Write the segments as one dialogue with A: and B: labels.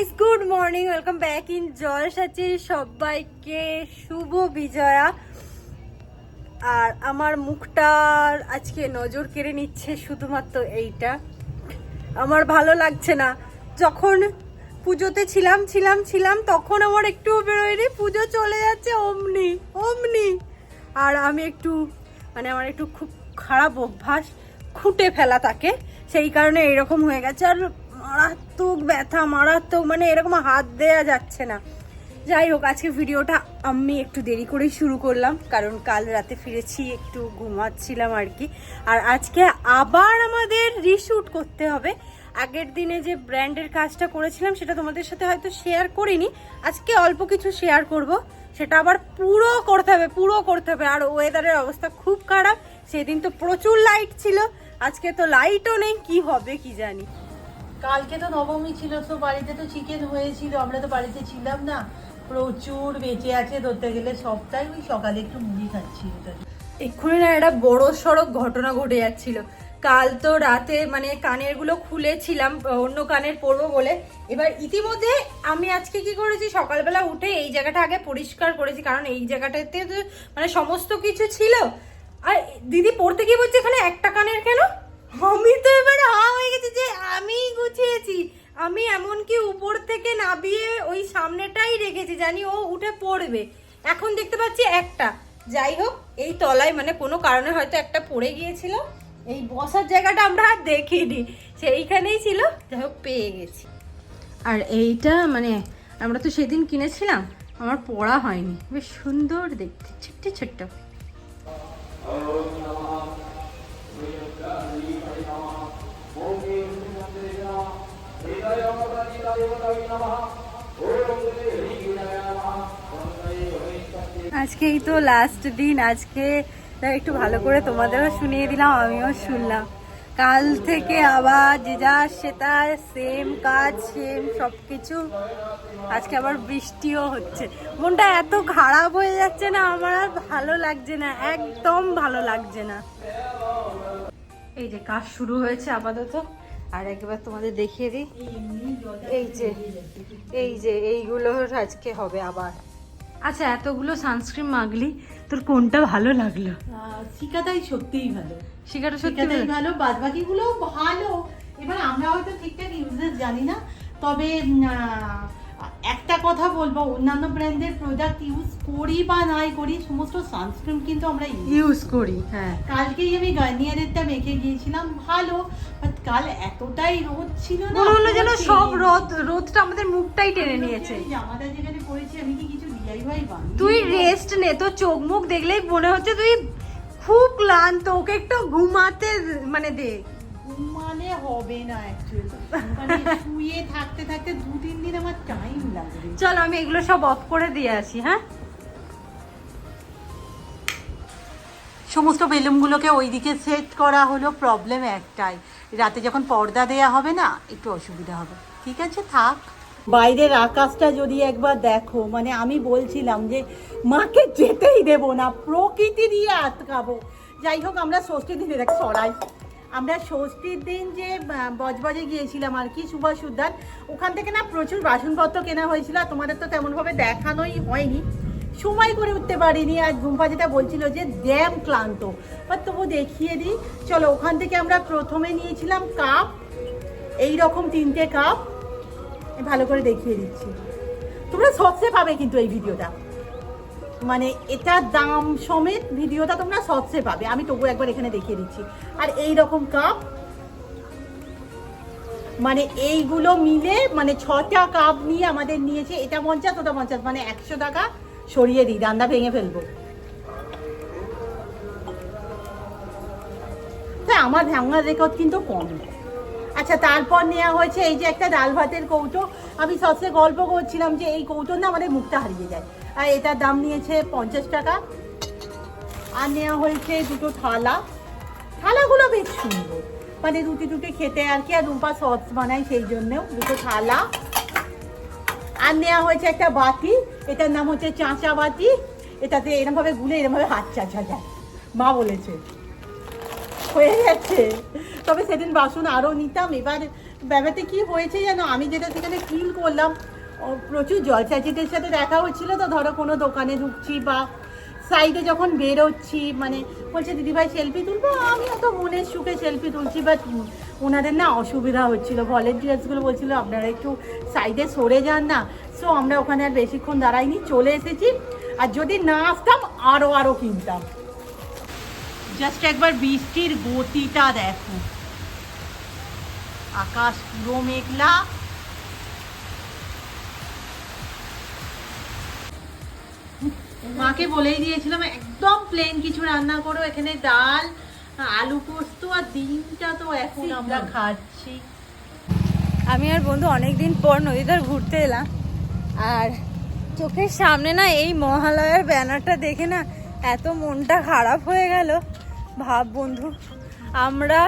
A: Guys good morning welcome back in জলসাচি সবাইকে শুভ বিজয়া। আর আমার মুখটার আজকে নজর কেড়ে নিচ্ছে শুধুমাত্র এইটা। আমার ভালো লাগছে না। যখন পুজোতে ছিলাম ছিলাম ছিলাম, তখন আমার একটু বেরোয়নি। পুজো চলে যাচ্ছে অমনি অমনি। আর আমি একটু মানে আমার একটু খুব খারাপ অভ্যাস, খুঁটে ফেলা তাকে। সেই কারণে এরকম হয়ে গেছে। আর মারাত্মক ব্যথা, মারাত্মক মানে এরকম হাত দেয়া যাচ্ছে না। যাই হোক, আজকে ভিডিওটা আমি একটু দেরি করেই শুরু করলাম, কারণ কাল রাতে ফিরেছি, একটু ঘুমাচ্ছিলাম আর কি। আর আজকে আবার আমাদের রিশুট করতে হবে। আগের দিনে যে ব্র্যান্ডের কাজটা করেছিলাম, সেটা তোমাদের সাথে হয়তো শেয়ার করিনি। আজকে অল্প কিছু শেয়ার করব। সেটা আবার পুরো করতে হবে, পুরো করতে হবে। আর ওয়েদারের অবস্থা খুব খারাপ, সেদিন তো প্রচুর লাইট ছিল। আজকে তো লাইটও নেই, কি হবে, কি জানি।
B: কালকে তো নবমী ছিল, তো বাড়িতে তো চিকেন হয়েছিল, আমরা তো বাড়িতে ছিলাম না। প্রচুর বেঁচে আছে ধরতে গেলে সবটাই ওই সকালে একটু মুড়ি খাচ্ছি
A: এক্ষুনি না একটা বড় সড়ক ঘটনা ঘটে যাচ্ছিল। কাল তো রাতে মানে কানেরগুলো খুলেছিলাম, অন্য কানের পরবো বলে। এবার ইতিমধ্যে আমি আজকে কি করেছি, সকালবেলা উঠে এই জায়গাটা আগে পরিষ্কার করেছি, কারণ এই জায়গাটাতে মানে সমস্ত কিছু ছিল। আর দিদি পড়তে গিয়ে বলছে, এখানে একটা কানের কেন? আমি তো এবার হা হয়ে গেছি যে আমি গুছিয়েছি। আমি এমনকি উপর থেকে নাবিয়ে ওই সামনেটাই রেখেছি, জানি ও উঠে পড়বে। এখন দেখতে পাচ্ছি একটা। যাই হোক, এই তলায় মানে কোনো কারণে হয়তো একটা পড়ে গিয়েছিল। এই বসার জায়গাটা আমরা আর দেখিনি, সেইখানেই ছিল। যাই হোক, পেয়ে গেছি। আর এইটা মানে আমরা তো সেদিন কিনেছিলাম, আমার পড়া হয়নি। বেশ সুন্দর দেখতে, ছোট্ট ছোট্ট। আজকেই তো লাস্ট দিন, আজকে একটু ভালো করে তোমাদেরও শুনিয়ে দিলাম, আমিও শুনলাম। কাল থেকে আবার যে যা সেটা সেম কাজ সেম সব কিছু আজকে আবার বৃষ্টিও হচ্ছে। মনটা এত খারাপ হয়ে যাচ্ছে না, আমার আর ভালো লাগছে না, একদম ভালো লাগছে না। এই যে কাজ শুরু হয়েছে আপাতত। আর একবার তোমাদের দেখিয়ে দিই। এই যে এই যে এইগুলো আজকে হবে আবার। আচ্ছা এতগুলো সানস্ক্রিন মাগলি তোর কোনটা ভালো লাগল?
B: শিকাটাই সত্যিই ভালো।
A: শিকাটা সত্যি ভালো?
B: বাদ বাকি গুলো ভালো। এবার আমরা হয়তো ঠিকঠাক ইউজেস জানি না তবে একটা কথা বলব অন্যান্য ব্র্যান্ডের প্রোডাক্ট ইউজ করি বা নাই করি সমস্ত সানস্ক্রিন কিন্তু আমরা ইউজ
A: করি হ্যাঁ।
B: কালকেই আমি গার্নিয়ারেরটা মেখে গিয়েছিলাম ভালো কাল এতটাই রোদ ছিল না?
A: মনে হলো যেন সব রোদ রোদটা আমাদের মুখটাই টেনে নিয়েছে।
B: জামাটা যেখানে পরেছি আমি কি কিছু ডিআইওয়াই বানিয়ে
A: তুই রেস্ট নে তোর চোখ মুখ দেখলেই মনে হচ্ছে তুই খুব ক্লান্ত ওকে একটু ঘুমাতে মানে দে।
B: মানে হবে না অ্যাকচুয়ালি মানে শুয়ে থাকতে থাকতে দু তিন দিন আমার টাইম লাগবে।
A: চল আমি এগুলো সব অফ করে দিয়ে আসি হ্যাঁ?
B: সমস্ত বেলুনগুলোকে ওইদিকে সেট করা হলো প্রবলেম একটাই। রাতে যখন পর্দা দেয়া হবে না, একটু অসুবিধা হবে। ঠিক আছে, থাক। বাইরের আকাশটা যদি একবার দেখো মানে আমি বলছিলাম যে, মাকে যেতেই দেব না, প্রকৃতি দিয়ে আটকাবো। যাই হোক, আমরা ষষ্ঠীর দিনে, দেখ সরাই আমরা ষষ্ঠীর দিন যে বজবজে গিয়েছিলাম আর কি, সুভাষ উদ্যান, ওখান থেকে না প্রচুর বাসনপত্র কেনা হয়েছিল তোমাদের তো তেমনভাবে দেখানোই হয়নি। সময় করে উঠতে পারিনি। আর ঘুমপা যেটা বলছিল যে ড্যাম ক্লান্ত। বাট তবু দেখিয়ে দিই। চলো, ওখান থেকে আমরা প্রথমে নিয়েছিলাম কাপ। এই রকম তিনটে কাপ। ভালো করে দেখিয়ে দিচ্ছি। তোমরা সবসে পাবে কিন্তু এই ভিডিওটা। মানে এটা দাম সমেত ভিডিওটা তোমরা সবসে পাবে। আমি তবু একবার এখানে দেখিয়ে দিচ্ছি। আর এই রকম কাপ। মানে এইগুলো মিলে মানে ছটা কাপ নিয়ে আমাদের নিয়েছে। এটা পঞ্চাশ, ওটা পঞ্চাশ। মানে একশো টাকা সরিয়ে দিই রান্না ভেঙে ফেলব। আমার ভাঙার রেকর্ড কিন্তু কম। আচ্ছা তারপর নেওয়া হয়েছে এই যে একটা ডাল ভাতের কৌটো। আমি সবচেয়ে গল্প করছিলাম যে এই কৌটো না আমাদের মুখটা হারিয়ে যায়। আর এটার দাম নিয়েছে পঞ্চাশ টাকা। আর নেওয়া হয়েছে দুটো থালা। থালাগুলো বেশ সুন্দর। মানে রুটি টুটি খেতে আর কি, আর রুম্পা সস বানাই সেই জন্যেও দুটো থালা। আর নেওয়া হয়েছে একটা বাতি, এটার নাম হচ্ছে চাঁচা বাটি এটাতে এরমভাবে গুলে এরমভাবে হাত চাঁচা যায়। মা বলেছে। হয়ে গেছে। তবে সেদিন বাসন আরও নিতাম। এবার ব্যাপারটা কি হয়েছে জানো? আমি যেটা সেখানে ফিল করলাম প্রচুর জলচাচিদের সাথে দেখা হচ্ছিল তো, ধরো কোনো দোকানে ঢুকছি বা সাইডে যখন বেরোচ্ছি মানে বলছে, দিদিভাই সেলফি তুলবো? আমি অত মনের সুখে সেলফি তুলছি বাট ওনাদের না অসুবিধা হচ্ছিল। ভলেন্টিয়ার্সগুলো বলছিল, আপনারা একটু সাইডে সরে যান না। সো আমরা ওখানে আর বেশিক্ষণ দাঁড়াইনি, চলে এসেছি। আর যদি না আসতাম আরও আরও কিনতাম। জাস্ট একবার বৃষ্টির গতিটা দেখো। আকাশ পুরো মেঘলা। মাকে বলেই দিয়েছিলাম একদম প্লেন কিছু রান্না করো এখানে ডাল আলু পোস্ত আর ডিমটা তো এখন আমরা খাচ্ছি।
A: আমি আর বন্ধু অনেকদিন পর নদীদার ঘুরতে এলাম আর চোখের সামনে না এই মহালয়ার ব্যানারটা দেখে না এত মনটা খারাপ হয়ে গেল। ভাব বন্ধু আমরা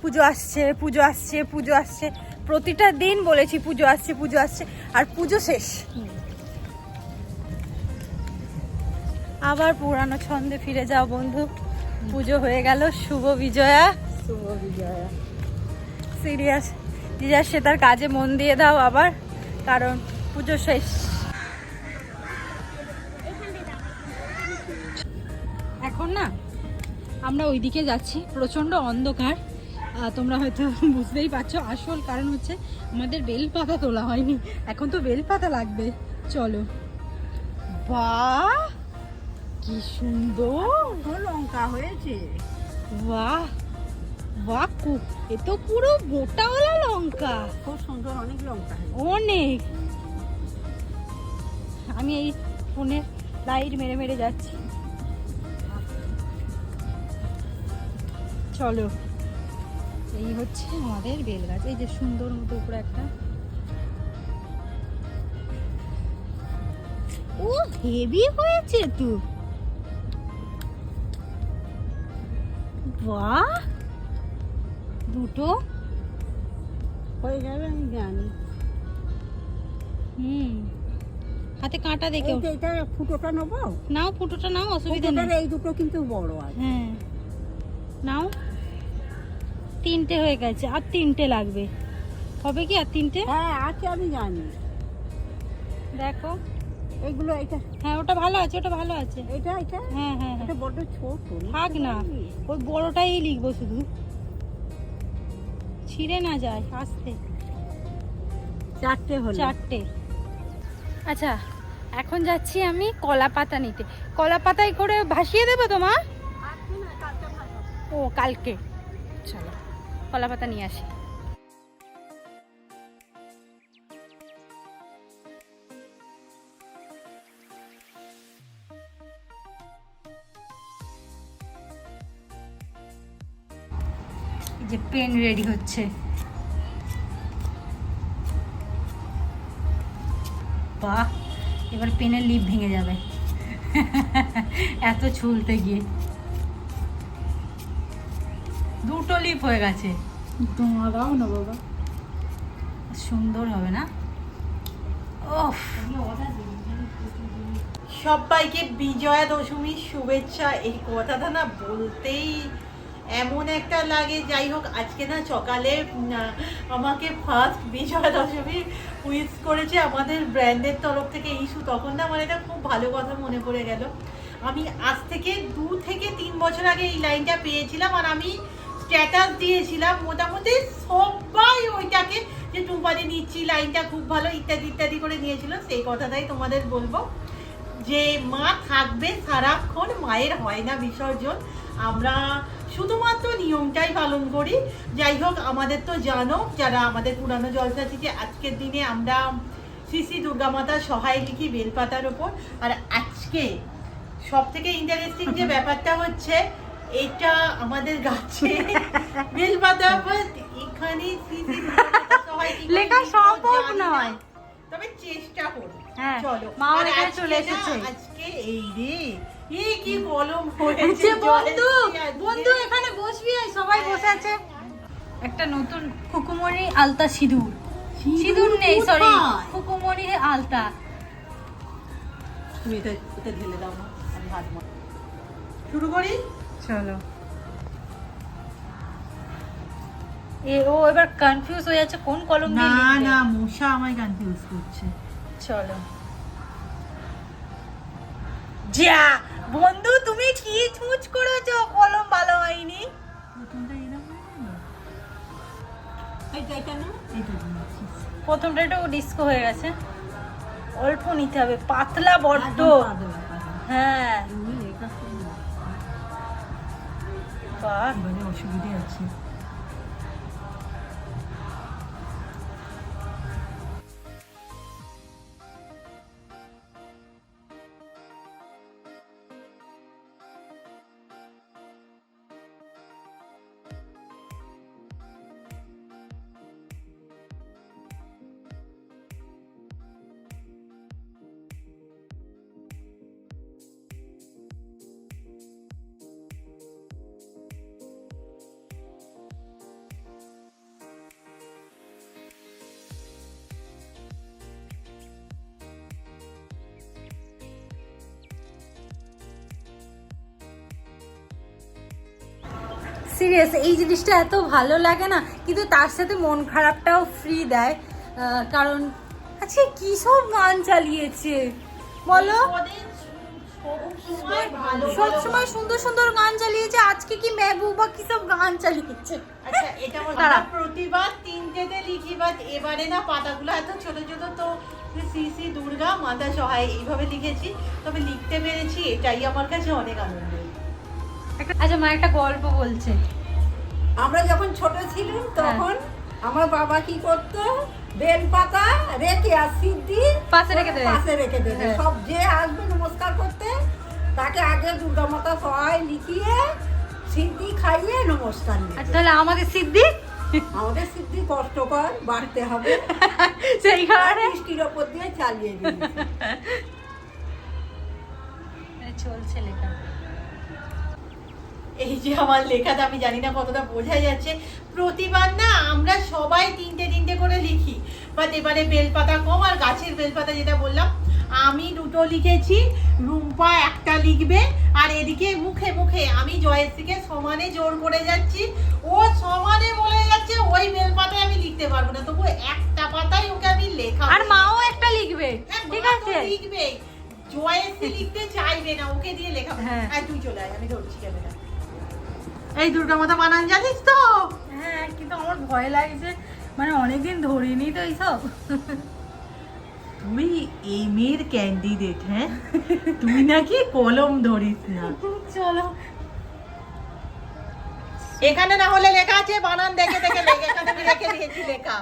A: পুজো আসছে পুজো আসছে পুজো আসছে প্রতিটা দিন বলেছি পুজো আসছে পুজো আসছে আর পুজো শেষ। আবার পুরানো ছন্দে ফিরে যাও বন্ধু। পুজো হয়ে গেল শুভ বিজয়া।
B: শুভ বিজয়া।
A: সিরিয়াস দিদার সে তার কাজে মন দিয়ে দাও আবার কারণ পুজো শেষ। এখন না আমরা ওইদিকে যাচ্ছি প্রচণ্ড অন্ধকার। তোমরা হয়তো বুঝতেই পারছ আসল কারণ হচ্ছে আমাদের বেলপাতা তোলা হয়নি। এখন তো বেলপাতা লাগবে চলো। বাহ কি সুন্দর।
B: লঙ্কা হয়েছে।
A: বাহ বাহ কু- এ তো পুরো মোটাওয়ালা লঙ্কা।
B: খুব সুন্দর অনেক লঙ্কা
A: অনেক। আমি এই ফোনে লাইট মেরে মেরে যাচ্ছি। চলো এই হচ্ছে আমাদের বেল গাছ এই যে সুন্দর মতো উপরে একটা। ও হেভি হয়েছে তো। বাহ! দুটো?
B: হয়ে যাবে আমি জানি।
A: হুম। হাতে কাঁটা দেখে
B: এটা ফুটোটা নেব?
A: নাও ফুটোটা নাও অসুবিধা নেই।
B: এই দুটো কিন্তু বড় আছে।
A: হ্যাঁ। নাও। তিনটে হয়ে গেছে আর তিনটে লাগবে। হবে কি আর তিনটে?
B: হ্যাঁ আছে আমি জানি।
A: দেখো।
B: এগুলো এটা।
A: হ্যাঁ ওটা ভালো আছে ওটা ভালো আছে।
B: এটা এটা?
A: হ্যাঁ হ্যাঁ হ্যাঁ।
B: এটা বড্ড ছোট
A: থাক না। ওই বড়টাই লিখব শুধু। ছিঁড়ে না যায় আস্তে।
B: চারটে হলো।
A: চারটে। আচ্ছা এখন যাচ্ছি আমি কলা পাতা নিতে। কলা পাতায় করে ভাসিয়ে দেবো তোমার ও কালকে। চলো কলা পাতা নিয়ে আসি। যে পেন রেডি হচ্ছে। বাহ এবার পেনের লিপ ভেঙে যাবে। এত ছুলতে গিয়ে। দুটো লিপ হয়ে গেছে।
B: তোমারাও না বাবা।
A: সুন্দর হবে না? ওফ।
B: সবাইকে বিজয়া দশমীর শুভেচ্ছা এই কথাটা না বলতেই এমন একটা লাগে, যাই হোক, আজকে না সকালে আমাকে ফার্স্ট বিজয়া দশমী উইস করেছে আমাদের ব্র্যান্ডের তরফ থেকে ইস্যু তখন না আমার এটা খুব ভালো কথা মনে পড়ে গেল। আমি আজ থেকে দু থেকে তিন বছর আগে এই লাইনটা পেয়েছিলাম আর আমি স্ট্যাটাস দিয়েছিলাম মোটামুটি সবাই ওইটাকে যে টুম্পানি নিচ্ছি লাইনটা খুব ভালো ইত্যাদি ইত্যাদি করে নিয়েছিল, সেই কথাটাই তোমাদের বলব। যে মা থাকবে সারাক্ষণ, মায়ের হয় না বিসর্জন। আমরা শুধুমাত্র নিয়মটাই পালন করি। যাই হোক আমাদের তো জানো যারা আমাদের পুরানো জলসাচি যে আজকের দিনে আমরা শ্রী শ্রী দুর্গা মাতার সহায় লিখি বেলপাতার ওপর। আর আজকে সব থেকে ইন্টারেস্টিং যে ব্যাপারটা হচ্ছে এটা আমাদের গাছে বেলপাতা এখানে লিখি
A: সম্ভব নয়।
B: তবে চেষ্টা করি।
A: হ্যাঁ,
B: চলো।
A: চলে এসেছে।
B: আজকে এই রে কি কলম হয়েছে
A: বন্ধু বন্ধু এখানে বসবি সবাই বসে আছে। একটা নতুন কুকুমনি আলতা সিঁদুর। সিঁদুর নেই সরি? কুকুমনি আলতা।
B: তুমি এটা এটা ঢেলে দাও না আমি হাত শুরু করি?
A: চলো। এ ও এবার কনফিউজ হয়ে যাচ্ছে কোন কলম দিয়ে
B: না না মশা আমায় কনফিউজ করছে।
A: চলো। যা! বন্ধু তুমি কি ছুঁচ করেছ। কলম ভালো হয়নি।
B: প্রথমটা
A: একটু ডিস্কো হয়ে গেছে। অল্প নিতে হবে পাতলা বড্ড। হ্যাঁ।
B: অসুবিধে আছে।
A: সিরিয়াস এই জিনিসটা এত ভালো লাগে না কিন্তু তার সাথে মন খারাপটাও ফ্রি দেয়। কারণ আচ্ছা কি সব গান চালিয়েছে? বলো। সব সময় সুন্দর সুন্দর গান চালিয়েছে আজকে কি মেহবুবা কি সব গান চালিয়েছে?
B: আচ্ছা এটা
A: দাঁড়া।
B: প্রতিবার তিনটেতে লিখি বাট এবারে না পাতাগুলো এত ছোট ছোট তো শ্রী শ্রী দুর্গা মাতা সহায় এইভাবে লিখেছি। তবে লিখতে পেরেছি এটাই আমার কাছে অনেক আনন্দের।
A: আচ্ছা মা একটা গল্প বলছে।
C: আমরা যখন ছোট ছিলাম তখন আমার বাবা কি করতো? বেল পাতা রেখে আর সিদ্ধি
A: পাশে রেখে দেবে।
C: পাশে রেখে দেবে।
A: হ্যাঁ।
C: সব যে আসবে নমস্কার করতে তাকে আগে দুর্গা মাতা সহায় লিখিয়ে সিদ্ধি খাইয়ে নমস্কার
A: আচ্ছা তাহলে আমাদের সিদ্ধি?
C: আমাদের সিদ্ধি কষ্টকর বাড়তে হবে।
A: সেই কারণে?
C: বৃষ্টির ওপর দিয়ে চালিয়ে দিয়েছে।
A: চলছে লেখা।
B: এই যে আমার লেখাটা আমি জানি না কতটা বোঝা যাচ্ছে প্রতিবার না আমরা সবাই তিনটে তিনটে করে লিখি। বাট এবারে বেলপাতা কম আর গাছের বেলপাতা যেটা বললাম আমি দুটো লিখেছি রুম্পা একটা লিখবে আর এদিকে মুখে মুখে আমি জয়শ্রীকে সমানে জোর করে যাচ্ছি ও সমানে বলে যাচ্ছে ওই বেলপাতায় আমি লিখতে পারব না তবু একটা পাতায় ওকে আমি লেখা
A: আর মাও একটা লিখবে
B: হ্যাঁ,
A: ঠিক আছে?
B: লিখবে জয়শ্রী লিখতে চাইবে না ওকে দিয়ে
A: হ্যাঁ।
B: হ্যাঁ তুই চলে আয় আমি ধরছি ক্যামেরা এই দুর্গা মাতা বানান জানিস তো?
A: হ্যাঁ কিন্তু আমার ভয় লাগছে। মানে অনেকদিন ধরিনি তো এইসব।
B: এমের ক্যান্ডিডেট হ্যাঁ? তুই নাকি কলম ধরিস না।
A: চলো।
B: এখানে না হলে লেখা আছে বানান দেখে দেখে লেখা এখানে আমি রেখে দিয়েছি লেখা।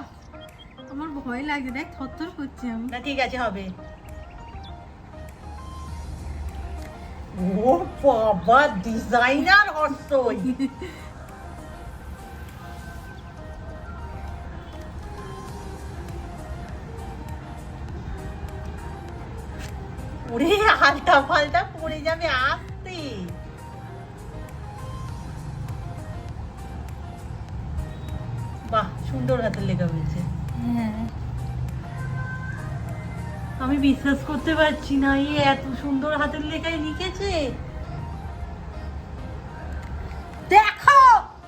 A: আমার ভয় লাগছে দেখ থরথর করছি আমি।
B: না ঠিক আছে হবে। ও বাবা ডিজাইনার হস্তই ওরে আলটা ফালটা পড়ে যাবে আসতে। বাহ, সুন্দর হাতের লেখা হয়েছে।
A: হ্যাঁ।
B: আমি বিশ্বাস করতে পারছি না এই এত সুন্দর হাতের লেখায় লিখেছে।
A: দেখো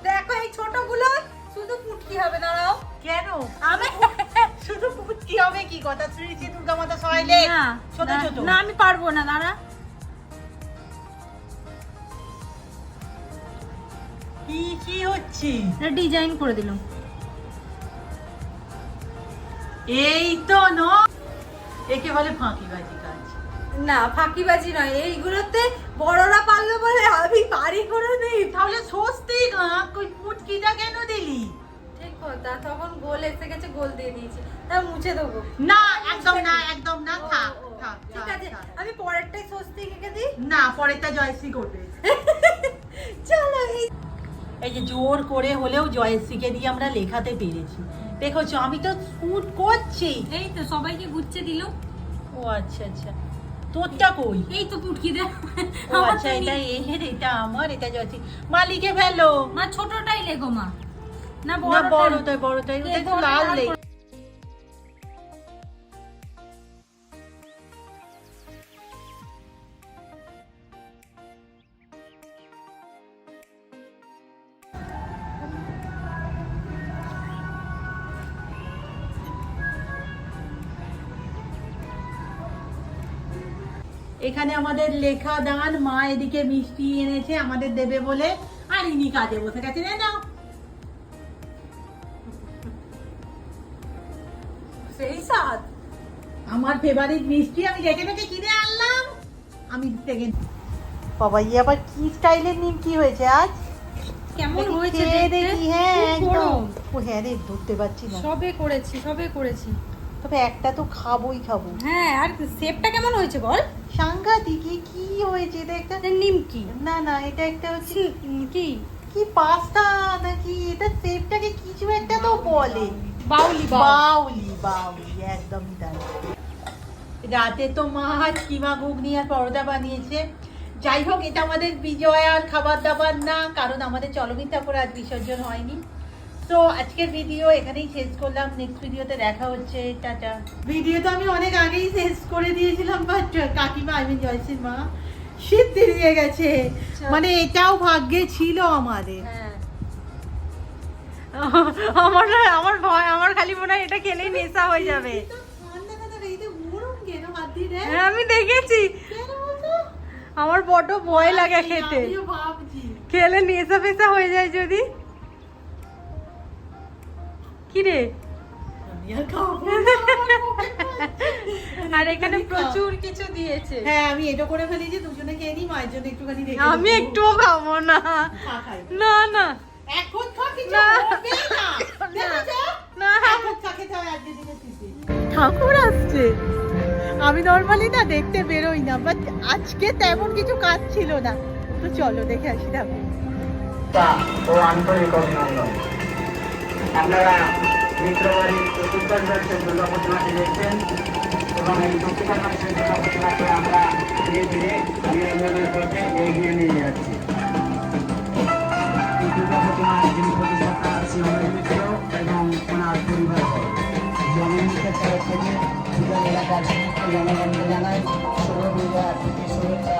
A: দেখো এই ছোটগুলো শুধু পুটকি হবে দাঁড়াও।
B: কেন?
A: আমি
B: শুধু পুচকি হবে কি কথা? শ্রী শ্রী দুর্গা মাতা সবাই
A: না
B: ছোট ছোট।
A: না আমি পারব না দাঁড়া।
B: কি কি হচ্ছে?
A: ডিজাইন করে দিলাম।
B: এই তো ন একে বলে ফাঁকিবাজি কাজ।
A: না ফাঁকিবাজি নয় এইগুলোতে বড়রা পারল বলে আমি পারি করে দিই
B: তাহলে স্বস্তি কই পুচকিটা কেন দিলি?
A: ঠিক কথা তখন গোল এসে গেছে গোল দিয়ে দিয়েছি। তা মুছে দেবো।
B: না একদম না একদম না থাক
A: ঠিক আছে আমি পরেরটাই স্বস্তি এঁকে দিই?
B: না পরেরটা জয়শ্রী করবে
A: চলো এই
B: এই যে জোর করে হলেও জয়শ্রীকে দিয়ে আমরা লেখাতে পেরেছি। দেখেছ আমি তো শুট করছি।
A: এই তো সবাইকে গুচ্ছে দিল।
B: ও আচ্ছা আচ্ছা। তোরটা কই?
A: এই তো পুটকি দে।
B: আচ্ছা এটা এর এটা আমার এটা জয়শ্রী মালিকে ফেলো।
A: মা ছোটটাই লেগো মা। না বড়টাই।
B: বড়টাই ওটা একটু লাল
A: আর
B: এখানে আমাদের লেখা দান মা এদিকে মিষ্টি এনেছে আমাদের দেবে বলে আর ইনি কাজে বসে গেছে নাও।
A: সেই স্বাদ।
B: আমার ফেভারিট মিষ্টি আমি দেখে দেখে কিনে আনলাম। আমি থেকে বাবা ই আবার কি স্টাইলের নিমকি হয়েছে আজ?
A: কেমন হয়েছে
B: দেখি হ্যাঁ একদম। ও হ্যাঁ রে ধরতে পারছি না।
A: সবে করেছি সবে করেছি।
B: তবে একটা তো খাবোই খাব।
A: হ্যাঁ আর শেপটা কেমন হয়েছে বল?
B: সাংঘাতিক কি হয়েছে? এটা একটা
A: নিমকি।
B: না না এটা একটা হচ্ছে
A: কি?
B: কি পাস্তা নাকি? এটা শেপটাকে কিছু একটা তো বলে।
A: বাউলি
B: বাউলি। বাউলি একদমই তাই। রাতে তো মাছ কিমা ঘুগনি আর পরোটা বানিয়েছে। যাই হোক এটা আমাদের বিজয় আর খাবার দাবার না কারণ আমাদের চলমিন ঠাকুর আজ বিসর্জন হয়নি। তো আজকের ভিডিও এখানেই শেষ করলাম। নেক্সট ভিডিওতে দেখা হচ্ছে। টাটা। ভিডিও তো আমি অনেক আগেই শেষ করে দিয়েছিলাম বাট কাকিমা আই মিন জয়সির মা শীত দিয়ে গেছে। মানে এটাও ভাগ্যে ছিল আমাদের।
A: হ্যাঁ। আমার আমার ভয় আমার খালি মনে হয় এটা খেলেই নেশা হয়ে যাবে? হ্যাঁ আমি দেখেছি। আমার বড় ভয় লাগে খেতে। খেলে নেশা ফেসা হয়ে যায় যদি। কি রে
B: আর না,
A: এখানে প্রচুর কিছু দিয়েছে।
B: হ্যাঁ আমি এটা করে ফেলি যে দুজনে খেয়ে নিই মায়ের জন্য একটুখানি রেখে
A: আমি। একটুও খাব না। না না।
B: এখন খা কিছু
A: না।
B: হবে না।
A: না
B: এখন খা খেতে হয় আজকের দিনের শেষে।
A: ঠাকুর আসছে।
B: আমি নর্মালি না দেখতে বেরোই না বাট আজকে তেমন কিছু কাজ ছিল না। তো চলো দেখে আসি ঠাকুর।
D: ও আন্তরিক অভিনন্দন আপনারা মিত্রবাড়ির চতুর্দশ বর্ষের দুর্গা দেখছেন এবং এই মাসের দুর্গা আমরা ধীরে ধীরে নিরঞ্জনের করতে এগিয়ে নিয়ে যাচ্ছি। এই দুর্গা প্রতিমার যিনি প্রতিষ্ঠাতা শ্রীময় মিত্র এবং ওনার পরিবার। জনমুখের তরফ থেকে দুর্গা এলাকার সমস্ত জনগণকে জানাই শুভ দুর্গা শুভেচ্ছা